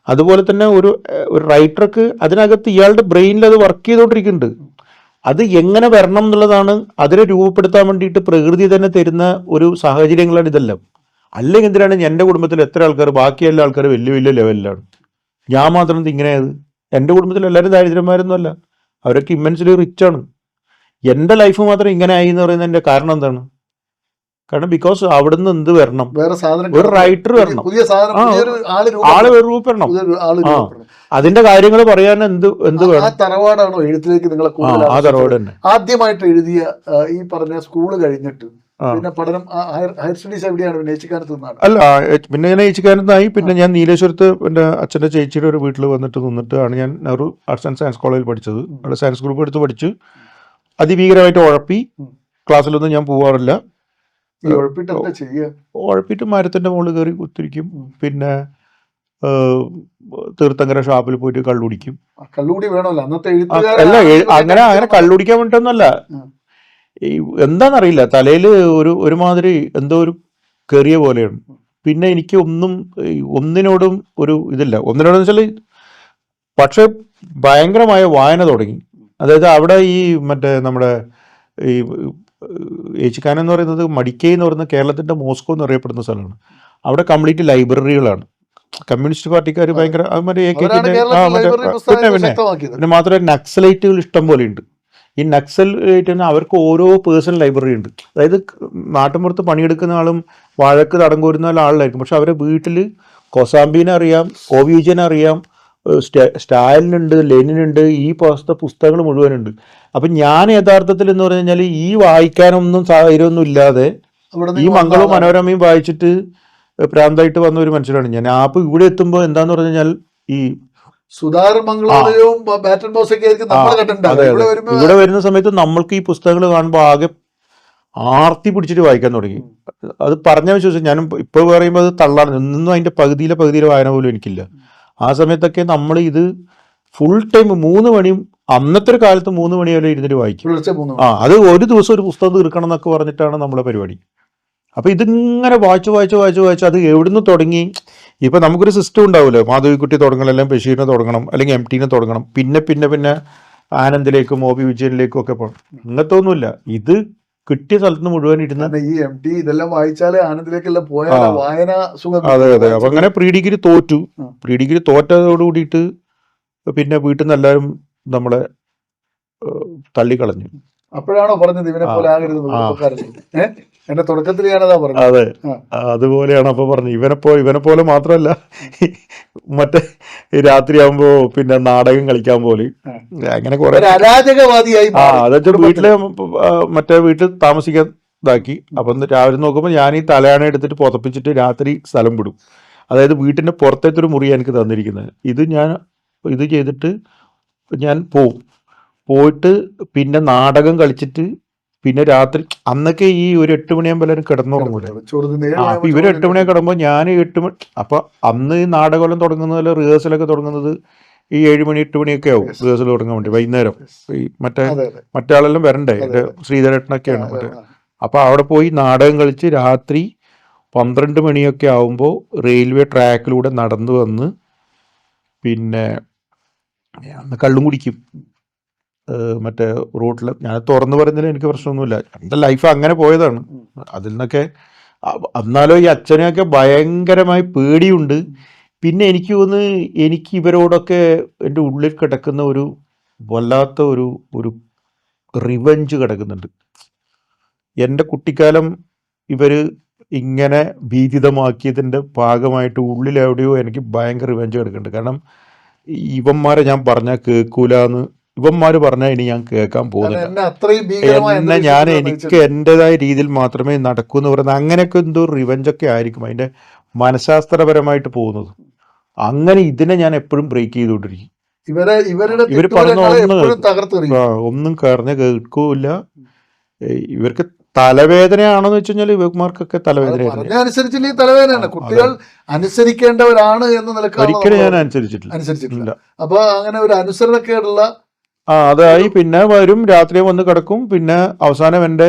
അതുപോലെ തന്നെ ഒരു ഒരു റൈറ്റർക്ക് അതിനകത്ത് ഇയാളുടെ ബ്രെയിനിൽ അത് വർക്ക് ചെയ്തുകൊണ്ടിരിക്കുന്നുണ്ട്. അത് എങ്ങനെ വരണം എന്നുള്ളതാണ് അതിനെ രൂപപ്പെടുത്താൻ വേണ്ടിയിട്ട് പ്രകൃതി തന്നെ തരുന്ന ഒരു സാഹചര്യങ്ങളാണ് ഇതെല്ലാം. അല്ലെങ്കിൽ എന്തിനാണ് എന്റെ കുടുംബത്തിൽ എത്ര ആൾക്കാർ ബാക്കി എല്ലാ ആൾക്കാർ വലിയ വലിയ ലെവലിലാണ് ഞാൻ മാത്രം ഇങ്ങനെയത് എന്റെ കുടുംബത്തിൽ എല്ലാവരും ദാരിദ്ര്യന്മാരൊന്നും അല്ല അവരൊക്കെ ഇമ്മൻസ്ലി റിച്ച് ആണ് എന്റെ ലൈഫ് മാത്രം ഇങ്ങനെ ആയി എന്ന് പറയുന്നതിന്റെ കാരണം എന്താണ് കാരണം ബിക്കോസ് അവിടുന്ന് എന്ത് വരണം വേറെ സാധനം ഒരു റൈറ്റർ വരണം. പുതിയ സാധനം ആ, ആൾ രൂപപ്പെടണം. ആ. അതിന്റെ കാര്യങ്ങൾ പറയാൻ എന്ത് എന്ത് ആ- ആ വേണം തറവാടാണോ എഴുത്തിലേക്ക് നിങ്ങളെ ആ ആ? തറവാട് തന്നെ ആദ്യമായിട്ട് എഴുതിയ ഈ പറഞ്ഞ സ്കൂൾ കഴിഞ്ഞിട്ട് ആ. പിന്നെ പഠനം ഹയർ സ്റ്റഡീസ് എവിടെയാണ്? നേച്ചിക്കാനത്ത് നിന്നാണ്. അല്ല പിന്നെ ഞാൻ ഏച്ചിക്കാനത്തായി പിന്നെ ഞാൻ നീലേശ്വരത്ത് എന്റെ അച്ഛന്റെ ചേച്ചിയുടെ ഒരു വീട്ടിൽ വന്നിട്ട് നിന്നിട്ട് ആണ് ഞാൻ നെഹ്റു ആർട്സ് ആൻഡ് സയൻസ് കോളേജിൽ പഠിച്ചത്. അവിടെ സയൻസ് ഗ്രൂപ്പ് എടുത്ത് പഠിച്ചു അതിഭീകരമായിട്ട് ഉഴപ്പി. ക്ലാസ്സിലൊന്നും ഞാൻ പോവാറില്ല. ഉഴപ്പിട്ട് മരത്തിന്റെ മരത്തിന്റെ മുകളിൽ കയറി കുത്തിരിക്കും. പിന്നെ തീർത്ഥങ്കര ഷാപ്പിൽ പോയിട്ട് കള്ളുടിക്കും കള്ളുടി വേണമല്ലോ. അന്നത്തെ അല്ല അങ്ങനെ അങ്ങനെ കള്ളുടിക്കാൻ വേണ്ടിട്ടൊന്നല്ല. ഈ എന്താണെന്നറിയില്ല തലയിൽ ഒരു ഒരുമാതിരി എന്തോ ഒരു കയറിയ പോലെയാണ്. പിന്നെ എനിക്ക് ഒന്നും ഒന്നിനോടും ഒരു ഇതില്ല. ഒന്നിനോടെന്ന് വെച്ചാൽ പക്ഷെ ഭയങ്കരമായ വായന തുടങ്ങി. അതായത് അവിടെ ഈ മറ്റേ നമ്മുടെ ഈ ഏച്ചിക്കാനം എന്ന് പറയുന്നത് മടിക്കൈ എന്ന് പറയുന്നത് കേരളത്തിന്റെ മോസ്കോ എന്ന് അറിയപ്പെടുന്ന സ്ഥലമാണ്. അവിടെ കംപ്ലീറ്റ് ലൈബ്രറികളാണ്. കമ്മ്യൂണിസ്റ്റ് പാർട്ടിക്കാർ ഭയങ്കര മറ്റേ എ കെ പിന്നെ പിന്നെ പിന്നെ മാത്രമേ നക്സലൈറ്റുകൾ ഇഷ്ടം പോലെ ഉണ്ട്. ഈ നക്സൽ ആയിട്ട് തന്നെ അവർക്ക് ഓരോ പേഴ്സണൽ ലൈബ്രറി ഉണ്ട്. അതായത് നാട്ടിൻപുറത്ത് പണിയെടുക്കുന്ന ആളും വഴക്ക് തടം കോരുന്ന ആളിലായിരിക്കും. പക്ഷെ അവരെ വീട്ടിൽ കൊസാംബീനെ അറിയാം ഒ അറിയാം സ്റ്റാ സ്റ്റ- സ്റ്റാലിനുണ്ട് ലെനിനുണ്ട് ഈ പോലത്തെ പുസ്തകങ്ങൾ മുഴുവനുണ്ട്. അപ്പം ഞാൻ യഥാർത്ഥത്തിൽ എന്ന് പറഞ്ഞു കഴിഞ്ഞാൽ ഈ വായിക്കാനൊന്നും സാഹചര്യമൊന്നും ഇല്ലാതെ ഈ മംഗളവും മനോരമയും വായിച്ചിട്ട് പ്രാന്തായിട്ട് വന്ന ഒരു മനുഷ്യനാണ് ഞാൻ. അപ്പോൾ ഇവിടെ എത്തുമ്പോൾ എന്താന്ന് പറഞ്ഞു കഴിഞ്ഞാൽ ഈ സുധാകർ ബാറ്റൻ ബോസൊക്കെ ആയിരിക്കും നമ്മൾ ഇവിടെ വരുന്ന സമയത്ത് നമ്മൾക്ക് ഈ പുസ്തകങ്ങൾ കാണുമ്പോൾ ആകെ ആർത്തി പിടിച്ചിട്ട് വായിക്കാൻ തുടങ്ങി. അത് പറഞ്ഞ വിശ്വസിച്ചു ഞാനും ഇപ്പോൾ പറയുമ്പോൾ അത് തള്ളാണ് ഇന്നും അതിന്റെ പകുതിയിലെ പകുതിയിലെ വായന പോലും എനിക്കില്ല. ആ സമയത്തൊക്കെ നമ്മൾ ഇത് ഫുൾ ടൈം മൂന്ന് മണിയും അന്നത്തെ ഒരു കാലത്ത് മൂന്ന് മണി വരെ ഇരുന്നിട്ട് വായിക്കും. ആ അത് ഒരു ദിവസം ഒരു പുസ്തകം തീർക്കണം എന്നൊക്കെ പറഞ്ഞിട്ടാണ് നമ്മളെ പരിപാടി. അപ്പൊ ഇതിങ്ങനെ വായിച്ചു വായിച്ചു വായിച്ചു വായിച്ചു അത് എവിടുന്ന് തുടങ്ങി? ഇപ്പൊ നമുക്കൊരു സിസ്റ്റം ഉണ്ടാവുമല്ലോ മാധവിക്കുട്ടി തുടങ്ങണം അല്ലെങ്കിൽ ബഷീറിനെ തുടങ്ങണം അല്ലെങ്കിൽ എം ടീനെ തുടങ്ങണം. പിന്നെ പിന്നെ പിന്നെ ആനന്ദിലേക്കും ഒ പി വിജയനിലേക്കും ഒക്കെ പോകണം ഇങ്ങനത്തെ ഒന്നുമില്ല. ഇത് കിട്ടിയ സ്ഥലത്ത് മുഴുവൻ ഇരുന്ന ഈ എം ടി ഇതെല്ലാം വായിച്ചാലേ ആനന്ദിലേക്കെല്ലാം പോയാൽ. വായന സുഖം അതെ അതെ. അപ്പൊ അങ്ങനെ പ്രീ ഡിഗ്രി തോറ്റു. പ്രീ ഡിഗ്രി തോറ്റതോട് കൂടിയിട്ട് പിന്നെ വീട്ടിൽ നിന്ന് എല്ലാവരും നമ്മളെ തള്ളിക്കളഞ്ഞു. അപ്പോഴാണോ പറഞ്ഞത് ഇവനെ പോലെ. ആകരുത് എന്റെ തുടക്കത്തിൽ ഞാനതാ പറഞ്ഞത്. അതെ. അതുപോലെയാണ് അപ്പൊ പറഞ്ഞു ഇവനെ പോ ഇവനെ പോലെ മാത്രമല്ല മറ്റേ രാത്രിയാകുമ്പോ പിന്നെ നാടകം കളിക്കാൻ പോലെ. അങ്ങനെ കുറെ അരാജകവാദിയായി ആ. അതെച്ചാ വീട്ടിലെ മറ്റേ വീട്ടിൽ താമസിക്കാൻ ഇതാക്കി. അപ്പൊ രാവിലെ നോക്കുമ്പോൾ ഞാൻ ഈ തലയാണ എടുത്തിട്ട് പുതപ്പിച്ചിട്ട് രാത്രി സ്ഥലം വിടും. അതായത് വീട്ടിന്റെ പുറത്തേത്തെ ഒരു മുറി എനിക്ക് തന്നിരിക്കുന്നത്. ഇത് ഞാൻ ഇത് ചെയ്തിട്ട് ഞാൻ പോവും. പോയിട്ട് പിന്നെ നാടകം കളിച്ചിട്ട് പിന്നെ രാത്രി അന്നൊക്കെ ഈ ഒരു എട്ട് മണിയാകുമ്പോൾ എല്ലാവരും കിടന്നുറങ്ങൂല? അപ്പൊ ഇവർ എട്ട് മണിയൊക്കെ കിടമ്പോ ഞാൻ എട്ട് മണി അപ്പൊ അന്ന് ഈ നാടകമെല്ലാം തുടങ്ങുന്നത് റിഹേഴ്സലൊക്കെ തുടങ്ങുന്നത് ഈ ഏഴ് മണി എട്ട് മണിയൊക്കെ ആവും റിഹേഴ്സൽ തുടങ്ങാൻ വേണ്ടി വൈകുന്നേരം. ഈ മറ്റേ അതെ അതെ. മറ്റേ ആളെല്ലാം വരണ്ടേ എന്റെ എന്റെ ശ്രീധരേട്ടനൊക്കെയാണ് മറ്റേ. അപ്പൊ അവിടെ പോയി നാടകം കളിച്ച് രാത്രി പന്ത്രണ്ട് മണിയൊക്കെ ആവുമ്പോൾ റെയിൽവേ ട്രാക്കിലൂടെ നടന്നു വന്ന് പിന്നെ അന്ന് കള്ളും കുടിക്കും. മറ്റേ റൂട്ടിൽ ഞാൻ തുറന്നു പറയുന്നതിൽ എനിക്ക് പ്രശ്നമൊന്നുമില്ല. എന്റെ ലൈഫ് അങ്ങനെ പോയതാണ്. അതിൽ നിന്നൊക്കെ എന്നാലോ ഈ അച്ഛനെയൊക്കെ ഭയങ്കരമായി പേടിയുണ്ട്. പിന്നെ എനിക്ക് തോന്നുന്നു എനിക്ക് ഇവരോടൊക്കെ എന്റെ ഉള്ളിൽ കിടക്കുന്ന ഒരു വല്ലാത്ത ഒരു ഒരു റിവഞ്ച് കിടക്കുന്നുണ്ട്. എന്റെ കുട്ടിക്കാലം ഇവർ ഇങ്ങനെ ഭീതിതമാക്കിയതിന്റെ ഭാഗമായിട്ട് ഉള്ളിലെവിടെയോ എനിക്ക് ഭയങ്കര റിവഞ്ച് കിടക്കുന്നുണ്ട്. കാരണം ഇവന്മാരെ ഞാൻ പറഞ്ഞാൽ കേൾക്കൂലെന്ന് ഇവന്മാർ പറഞ്ഞാൽ ഇനി ഞാൻ കേൾക്കാൻ പോകുന്നില്ല. എന്നെ ഞാൻ എനിക്ക് എന്റെതായ രീതിയിൽ മാത്രമേ നടക്കൂ എന്ന് പറയുന്നത്. അങ്ങനെയൊക്കെ എന്തോ റിവഞ്ച് ഒക്കെ ആയിരിക്കും അതിന്റെ മനഃശാസ്ത്രപരമായിട്ട് പോകുന്നത്. അങ്ങനെ ഇതിനെ ഞാൻ എപ്പോഴും ബ്രേക്ക് ചെയ്തുകൊണ്ടിരിക്കും. ഇവരെ ഇവരുടെ ഇവർ പറഞ്ഞ ഒന്ന് കറഞ്ഞ കേൾക്കൂല ഇവർക്ക് തലവേദനയാണെന്ന് വെച്ച് കഴിഞ്ഞാൽ യുവകുമാർക്കൊക്കെ തലവേദനയാണ് പറഞ്ഞ അനുസരിച്ചില്ല ഈ തലവേദനയാണ്. കുട്ടികൾ അനുസരിക്കേണ്ടവരാണ് എന്ന നിലക്കാണ് ഒരിക്കലും ഞാൻ അനുസരിച്ചിട്ടില്ല. അനുസരിച്ചിട്ടില്ല? അപ്പൊ അങ്ങനെ ഒരു അനുസരണക്കേടുള്ള ആ അതായി പിന്നെ വരും രാത്രി വന്ന് കിടക്കും. പിന്നെ അവസാനം എന്റെ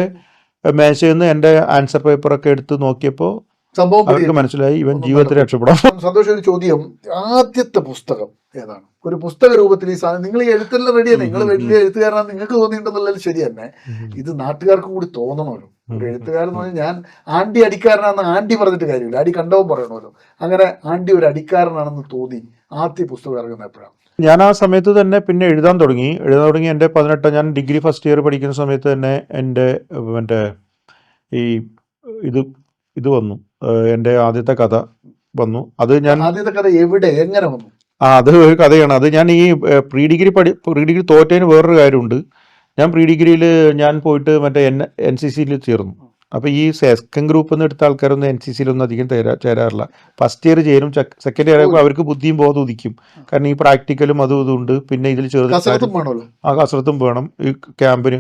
മേശയിൽ നിന്ന് എന്റെ ആൻസർ പേപ്പർ ഒക്കെ എടുത്ത് നോക്കിയപ്പോൾ സംഭവം മനസ്സിലായി ഇവൻ ജീവിതത്തിൽ രക്ഷപ്പെടാം സന്തോഷം ഒരു ചോദ്യം. ആദ്യത്തെ പുസ്തകം ഏതാണ്? ഒരു പുസ്തക രൂപത്തിൽ ഈ സാധനം നിങ്ങൾ ഈ എഴുത്തെല്ലാം റെഡിയാണ് നിങ്ങൾ വലിയ എഴുത്തുകാരനാണ് നിങ്ങൾക്ക് തോന്നിയിട്ടുണ്ടെന്നുള്ളത് ശരി തന്നെ. ഇത് നാട്ടുകാർക്ക് കൂടി തോന്നണമല്ലോ. ഒരു എഴുത്തുകാരൻ എന്ന് പറഞ്ഞാൽ ഞാൻ ആണ്ടി അടിക്കാരനാണെന്ന് ആണ്ടി പറഞ്ഞിട്ട് കാര്യമില്ല. അടി കണ്ടവും പറയണമല്ലോ. അങ്ങനെ ആണ്ടി ഒരു അടിക്കാരനാണെന്ന് തോന്നി ആദ്യ പുസ്തകം ഇറങ്ങുന്ന എപ്പോഴാണ് ഞാൻ ആ സമയത്ത് തന്നെ പിന്നെ എഴുതാൻ തുടങ്ങി. എഴുതാൻ തുടങ്ങി എന്റെ പതിനെട്ട് ഞാൻ ഡിഗ്രി ഫസ്റ്റ് ഇയർ പഠിക്കുന്ന സമയത്ത് തന്നെ എന്റെ എന്റെ മറ്റേ ഈ ഇത് ഇത് വന്നു. എന്റെ ആദ്യത്തെ കഥ വന്നു. അത് ഞാൻ ആദ്യത്തെ കഥ എവിടെ? എങ്ങനെ വന്നു? ആ അത് ഒരു കഥയാണ്. അത് ഞാൻ ഈ പ്രീ ഡിഗ്രി പഠി പ്രീ ഡിഗ്രി തോറ്റതിന് വേറൊരു കാര്യമുണ്ട്. ഞാൻ പ്രീ ഡിഗ്രിയിൽ ഞാൻ പോയിട്ട് മറ്റേ എൻ എൻ സി സിയിൽ ചേർന്നു. അപ്പോൾ ഈ സെക്കൻഡ് ഗ്രൂപ്പ് നിന്ന് എടുത്ത ആൾക്കാരൊന്നും എൻ സി സിയിലൊന്നും അധികം ചേരാ- ചേരാറില്ല. ഫസ്റ്റ് ഇയർ ചേരും സെക്കൻഡ് ഇയർ ആകുമ്പോൾ അവർക്ക് ബുദ്ധിയും ബോധം ഉദിക്കും. കാരണം ഈ പ്രാക്ടിക്കലും അതും ഇതും ഉണ്ട്. പിന്നെ ഇതിൽ ചെറുത് ആ കസരത്തും വേണം. ഈ ക്യാമ്പിന്.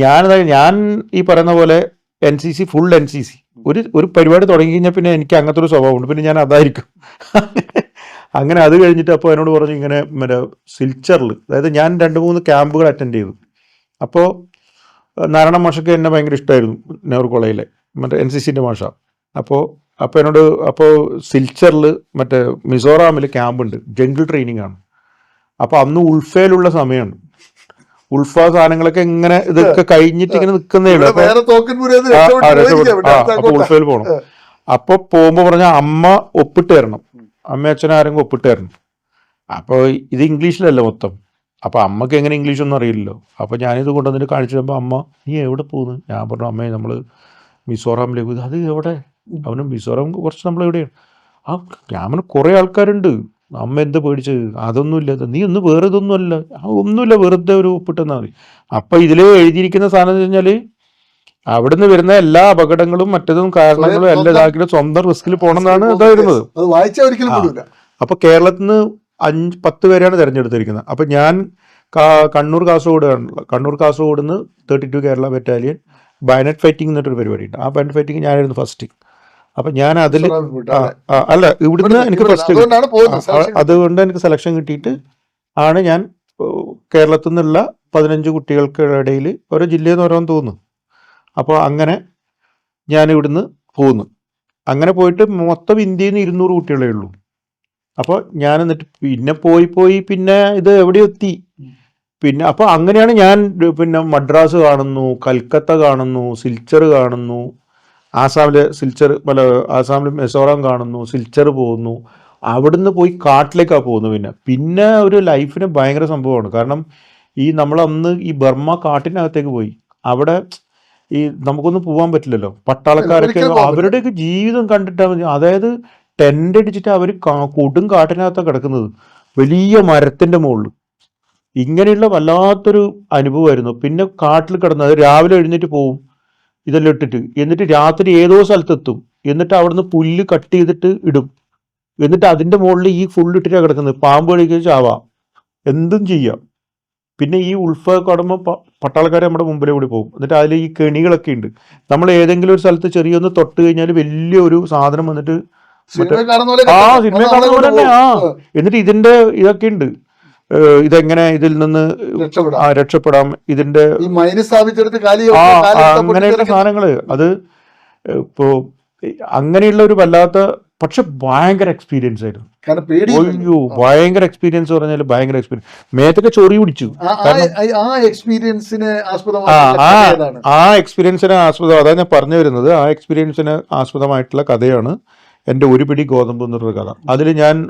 ഞാൻ ഞാൻ ഈ പറയുന്ന പോലെ N C C full N C C ഒരു ഒരു പരിപാടി തുടങ്ങി കഴിഞ്ഞാൽ പിന്നെ എനിക്ക് അങ്ങനത്തെ ഒരു സ്വഭാവമുണ്ട് പിന്നെ ഞാൻ അതായിരിക്കും. *laughs* അങ്ങനെ അത് കഴിഞ്ഞിട്ട് അപ്പോൾ എന്നോട് പറഞ്ഞു ഇങ്ങനെ മറ്റേ സിൽച്ചറിൽ അതായത് ഞാൻ രണ്ട് മൂന്ന് ക്യാമ്പുകൾ അറ്റൻഡ് ചെയ്തു. അപ്പോൾ നാരായണ മാഷക്ക് എന്നെ ഭയങ്കര ഇഷ്ടമായിരുന്നു നെഹ്റു കോളേജിലെ. മറ്റേ എൻ സി സിന്റെ മാഷ. അപ്പോൾ അപ്പോൾ എന്നോട് അപ്പോൾ സിൽച്ചറിൽ മറ്റേ മിസോറാമിൽ ക്യാമ്പുണ്ട് ജംഗിൾ ട്രെയിനിങ് ആണ്. അപ്പോൾ അന്ന് ഉൾഫയിലുള്ള സമയമാണ് ഉൾഫ സാധനങ്ങളൊക്കെ ഇങ്ങനെ ഇതൊക്കെ കഴിഞ്ഞിട്ട് ഇങ്ങനെ നിൽക്കുന്നേ ഉള്ളൂ. അപ്പോൾ ഉൾഫയിൽ പോകണം. അപ്പൊ പോകുമ്പോ പറഞ്ഞ അമ്മ ഒപ്പിട്ട് തരണം അമ്മ അച്ഛനാരെങ്കിലും ഒപ്പിട്ട് തരണം അപ്പൊ ഇത് ഇംഗ്ലീഷിലല്ല മൊത്തം. അപ്പൊ അമ്മയ്ക്ക് എങ്ങനെ ഇംഗ്ലീഷ് ഒന്നും അറിയില്ലല്ലോ. അപ്പോൾ ഞാനിത് കൊണ്ടുവന്നിട്ട് കാണിച്ചു തരുമ്പോൾ അമ്മ നീ എവിടെ പോകുന്നു ഞാൻ പറഞ്ഞു അമ്മയെ നമ്മൾ മിസോറാമിലേക്ക് പോയി." അത് എവിടെ? അവന് മിസോറാം കുറച്ച് നമ്മൾ എവിടെയാണ് ആ ക്യാമറ കുറേ ആൾക്കാരുണ്ട്. അമ്മ എന്ത് പേടിച്ചത് അതൊന്നുമില്ല നീ ഒന്ന് വേറെ ഇതൊന്നുമല്ല ഒന്നുമില്ല വെറുതെ ഒരു ഒപ്പിട്ടെന്നാൽ മതി. അപ്പം ഇതിൽ എഴുതിയിരിക്കുന്ന സാധനം എന്ന് വെച്ചാൽ അവിടുന്ന് വരുന്ന എല്ലാ അപകടങ്ങളും മറ്റതും കാരണങ്ങളും എല്ലാം ഇതാക്കിയിട്ട് സ്വന്തം റിസ്കിൽ പോകണമെന്നാണ് എന്നാണ് ഇതാ അത് വായിച്ചാൽ ഒരിക്കലും ആ. വിടൂല അപ്പൊ കേരളത്തിൽ നിന്ന് അഞ്ച് പത്ത് പേരെയാണ് തിരഞ്ഞെടുത്തിരിക്കുന്നത്. അപ്പോൾ ഞാൻ കണ്ണൂർ കാസർഗോഡ് ആണല്ലോ കണ്ണൂർ കാസർഗോഡ് നിന്ന് thirty two Kerala battalion bayonet fighting എന്നിട്ടൊരു പരിപാടി ഉണ്ട് ആ ബയനറ്റ് ഫൈറ്റിംഗ് ഞാനായിരുന്നു ഫസ്റ്റ് അപ്പം ഞാൻ അതിൽ അല്ലേ? ഇവിടുന്ന് എനിക്ക് ഫസ്റ്റ് അതുകൊണ്ട് എനിക്ക് സെലക്ഷൻ കിട്ടിയിട്ട് ആണ് ഞാൻ കേരളത്തിൽ നിന്നുള്ള പതിനഞ്ച് കുട്ടികൾക്കിടയിൽ ഓരോ ജില്ലയിൽ നിന്ന് ഓരോന്ന് തോന്നുന്നു. അപ്പോൾ അങ്ങനെ ഞാൻ ഇവിടുന്ന് പോകുന്നു അങ്ങനെ പോയിട്ട് മൊത്തം ഇന്ത്യയിൽ നിന്ന് ഇരുന്നൂറ് കുട്ടികളേ ഉള്ളൂ. അപ്പോൾ ഞാൻ എന്നിട്ട് പിന്നെ പോയി പോയി പിന്നെ ഇത് എവിടെ എത്തി. പിന്നെ അപ്പോൾ അങ്ങനെയാണ് ഞാൻ പിന്നെ മദ്രാസ് കാണുന്നു കൽക്കത്ത കാണുന്നു സിൽച്ചർ കാണുന്നു ആസാമിലെ സിൽച്ചർ പല ആസാമിലെ മിസോറാം കാണുന്നു സിൽച്ചർ പോകുന്നു. അവിടുന്ന് പോയി കാട്ടിലേക്കാണ് പോകുന്നു പിന്നെ. പിന്നെ ഒരു ലൈഫിന് ഭയങ്കര സംഭവമാണ്. കാരണം ഈ നമ്മളന്ന് ഈ ബർമ്മ കാട്ടിനകത്തേക്ക് പോയി. അവിടെ ഈ നമുക്കൊന്നും പോകാൻ പറ്റില്ലല്ലോ. പട്ടാളക്കാരൊക്കെ അവരുടെയൊക്കെ ജീവിതം കണ്ടിട്ടാൽ മതി. അതായത് ടെന്റ് അടിച്ചിട്ട് അവർ കൊടും കാട്ടിനകത്താണ് കിടക്കുന്നത്. വലിയ മരത്തിന്റെ മുകളിൽ. ഇങ്ങനെയുള്ള വല്ലാത്തൊരു അനുഭവമായിരുന്നു. പിന്നെ കാട്ടിൽ കിടന്നത് രാവിലെ എഴുന്നേറ്റ് പോവും. ഇതെല്ലാം ഇട്ടിട്ട്. എന്നിട്ട് രാത്രി ഏതോ സ്ഥലത്തെത്തും. എന്നിട്ട് അവിടുന്ന് പുല്ല് കട്ട് ചെയ്തിട്ട് ഇടും. എന്നിട്ട് അതിന്റെ മുകളിൽ ഈ ഫുൾ ഇട്ടിട്ടാണ് കിടക്കുന്നത്. പാമ്പ് കളിക്കുക ചാവാം. എന്തും ചെയ്യാം. പിന്നെ ഈ ഉൾഫ കടമ പട്ടാളക്കാർ നമ്മുടെ മുമ്പിലെ കൂടി പോകും. എന്നിട്ട് അതിൽ ഈ കെണികളൊക്കെ ഉണ്ട്. നമ്മൾ ഏതെങ്കിലും ഒരു സ്ഥലത്ത് ചെറിയൊന്ന് തൊട്ട് കഴിഞ്ഞാൽ വലിയൊരു സാധനം വന്നിട്ട് ആ സിനിമ കാണുന്ന പോലെ തന്നെ. ആ. എന്നിട്ട് ഇതിന്റെ ഇതൊക്കെ ഉണ്ട്. ഇതെങ്ങനെ ഇതിൽ നിന്ന് രക്ഷപ്പെടാം. ഇതിന്റെ അങ്ങനെയുള്ള സാധനങ്ങൾ. അത് ഇപ്പോ അങ്ങനെയുള്ള ഒരു വല്ലാത്ത പക്ഷെ ഭയങ്കര എക്സ്പീരിയൻസ് ആയിരുന്നു. അയ്യോ ഭയങ്കര എക്സ്പീരിയൻസ് പറഞ്ഞാൽ ഭയങ്കര എക്സ്പീരിയൻസ് മേത്തൊക്കെ ചൊറി പിടിച്ചു ആ- ആ എക്സ്പീരിയൻസിന് ആസ്പദമായിട്ടുള്ള കഥയാണ്. എന്റെ ഒരു പിടി ഗോതമ്പ് എന്നൊരു കഥ. അതിൽ ഞാൻ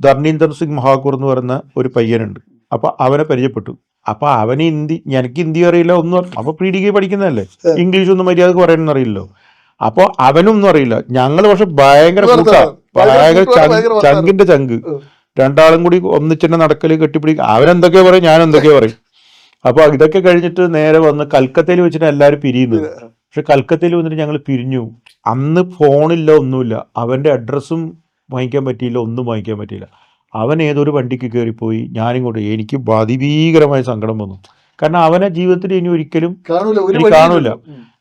ധർണീന്ദർ സിംഗ് മഹാക്കൂർ എന്ന് പറയുന്ന ഒരു പയ്യനുണ്ട്. അപ്പൊ അവനെ പരിചയപ്പെട്ടു. അപ്പൊ അവന് ഹിന്ദി എനിക്ക് ഹിന്ദി അറിയില്ല ഒന്നും അപ്പോൾ അപ്പൊ പ്രീ ഡിഗ്രി പഠിക്കുന്നതല്ലേ? ഇംഗ്ലീഷ് ഒന്നും മര്യാദയ്ക്ക് പറയണമെന്ന് അറിയില്ലോ അപ്പൊ അവനൊന്നും അറിയില്ല. ഞങ്ങൾ പക്ഷെ ഭയങ്കര. ഭയങ്കര ഭയങ്കര ചങ്ക്- ചങ്കിന്റെ ചങ്ക്. രണ്ടാളും കൂടി ഒന്നിച്ചെന്നെ നടക്കൽ കെട്ടിപ്പിടിക്കുക അവനെന്തൊക്കെയോ പറയും ഞാൻ എന്തൊക്കെയോ പറയും. അപ്പൊ ഇതൊക്കെ കഴിഞ്ഞിട്ട് നേരെ വന്ന് കൽക്കത്തയിൽ വെച്ചിട്ട് എല്ലാവരും പിരിയുന്നത്. പക്ഷെ കൽക്കത്തയിൽ വന്നിട്ട് ഞങ്ങൾ പിരിഞ്ഞു. അന്ന് ഫോണില്ല ഒന്നുമില്ല. അവന്റെ അഡ്രസ്സും വാങ്ങിക്കാൻ പറ്റിയില്ല ഒന്നും വാങ്ങിക്കാൻ പറ്റിയില്ല. അവൻ ഏതൊരു വണ്ടിക്ക് കയറിപ്പോയി ഞാനിങ്ങോട്ട് എനിക്ക് അതിഭീകരമായ സങ്കടം വന്നു. കാരണം അവനെ ജീവിതത്തിൽ ഇനി ഒരിക്കലും കാണൂല.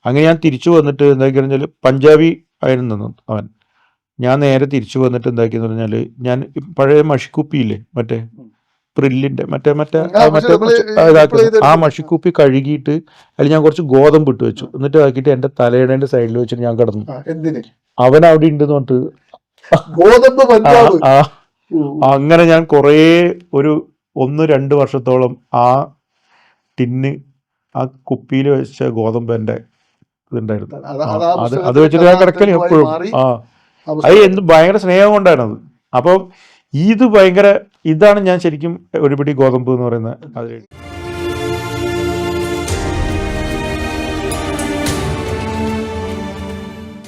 അങ്ങനെ ഞാൻ തിരിച്ചു വന്നിട്ട് എന്താക്കി പറഞ്ഞാൽ പഞ്ചാബി ആയിരുന്നു അവൻ. ഞാൻ നേരെ തിരിച്ചു വന്നിട്ട് എന്താക്കിയെന്ന് പറഞ്ഞാൽ ഞാൻ പഴയ മഷിക്കുപ്പിയില്ലേ മറ്റേ. പ്രില്ലിന്റെ മറ്റേ മറ്റേ മറ്റേ കുറച്ച് ആ, മഷിക്കുപ്പി കഴുകിയിട്ട് അതിൽ ഞാൻ കുറച്ച് ഗോതമ്പ് ഇട്ട് വെച്ചു. എന്നിട്ട് ആക്കിയിട്ട് എന്റെ തലയുടെ സൈഡിൽ വെച്ചിട്ട് ഞാൻ കിടന്നു. അവൻ അവിടെ ഉണ്ടെന്ന് പറഞ്ഞിട്ട് ഗോതമ്പ്. അങ്ങനെ ഞാൻ കുറേ ഒരു ഒന്ന് രണ്ട് വർഷത്തോളം ആ ടിന്ന് ആ കുപ്പിയിൽ വെച്ച ഗോതമ്പ് എന്റെ ഇതുണ്ടായിരുന്നു. അത് വെച്ചിട്ട് ഞാൻ കിടക്കൽ എപ്പോഴും. ആ. അത് എന്ത് ഭയങ്കര സ്നേഹം കൊണ്ടായിരുന്നു അപ്പം ഇത് ഭയങ്കര ഇതാണ് ഞാൻ ശരിക്കും ഒരുപിടി ഗോതമ്പ് എന്ന് പറയുന്നത് അതിൽ